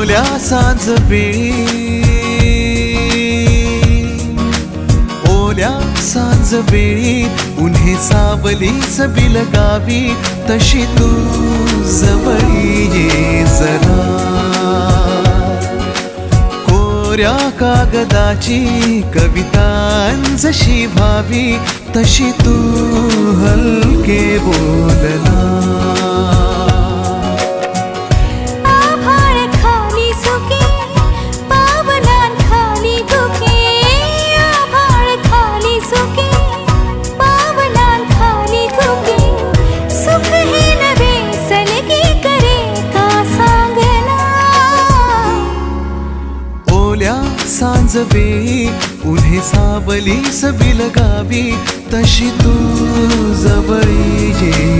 ओल्या सांज बेळी ओल्या सांज वेळी उन्हे सावलीच बिलगावी तशी तू जवळी ये जरा. कोऱ्या कागदाची कवितांजशी व्हावी तशी तू हलके बोल. ओल्या सांज वेळी उन्हे सावली बिलगावी तशी तू जवळी ये